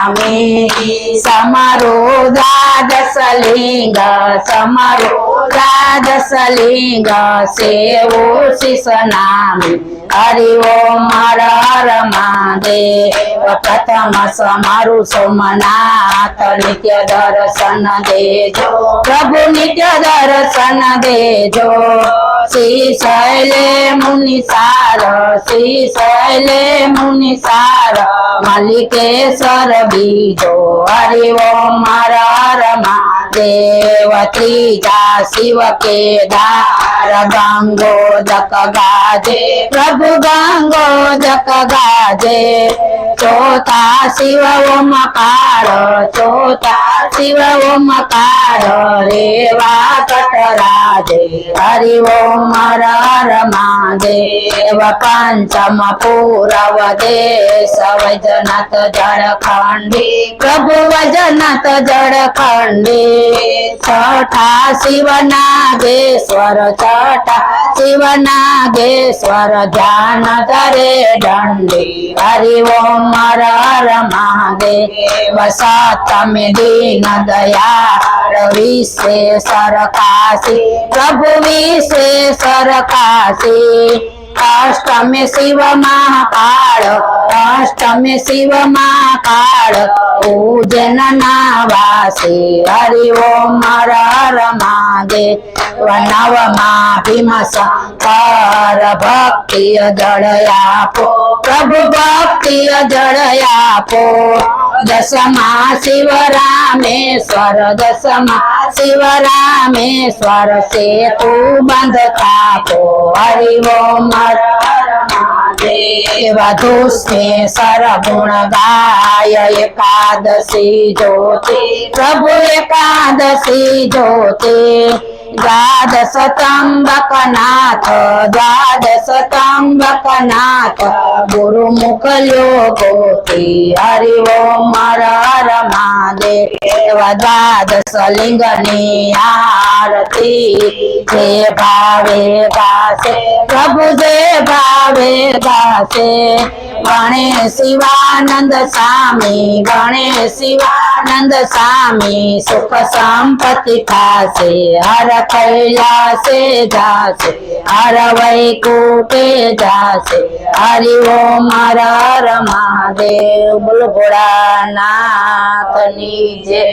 અમે સમારો દ્વાદશલિંગ સમારો દ્વાદશલિંગ સેવો શિષનામી. હરિ ઓમ હર હર મહાદેવ પ્રથમ સમારું સોમનાથ નિત્ય દર્શન દેજો, પ્રભુ નિત્ય દર્શન દેજો. શ્રી શૈલે મુનિ સાર શ્રી શૈલે મુનિ સાર મલ્લિકેશ્વર બીજો. હરિ ઓમ હર હર देव जा शिव के दार गंगो जक गाजे प्रभु गंगो जक गाजे। ચોથા શિવ ઓમકાર ચોતા શિવ ઓમકાર રેવા કટરાજે હરિ ઓમ હર મહાદેવ પંચમ પૂરવ દેશ વૈજનાથ જળખંડી, પ્રભુ વૈજનાથ જળખંડી છઠા શિવ નાગેશ્વર છઠા શિવ નાગેશ્વર ધ્યાન ધરે દંડી હરિ ઓમ હર હર મહાદેવ સતમે દીન દયાળ વિશ્વેશ્વર કાશી પ્રભુ વિશ્વેશ્વર કાશી અષ્ટમે શિવ મહાકાળ અષ્ટમે શિવ મહાકાળ પૂજન ના વાસે હરિ ઓમ હર હર મહાદેવ નવમા ભીમ શંકર ભક્તિ જળ આપો પ્રભુ ભક્તિ જળ આપો દસમા શિવ રામેશ્વર દસમા શિવ રામેશ્વર સેતુ બંધ થાપો. હરિ ઓમ હર હર મહાદેવ ધુષ્મે સરગુણ ગાય એકાદશી જ્યોતિ પ્રભુ એકાદશી જ્યોતિ દ્વાદશ ત્રંબક નાથ દ્વાદશ ત્રંબક નાથ ગુરુ મુખલ્યો ગોતિ હરિ ઓમ હર હર મહાદેવ દ્વાદશ આરતી. જે ભાવે ભાષે પ્રભુ જે ભાવે ગાશે ગણેશ શિવાનંદ સ્વામી, ગણેશ શિવાનંદ સ્વામી, સુખ સંપત્તિ થશે, હર કૈલાસે જાશે, હર વૈકુટે જાશે, હરિ ઓમ હર હર મહાદેવ, બોલો ભોળાનાથની જય.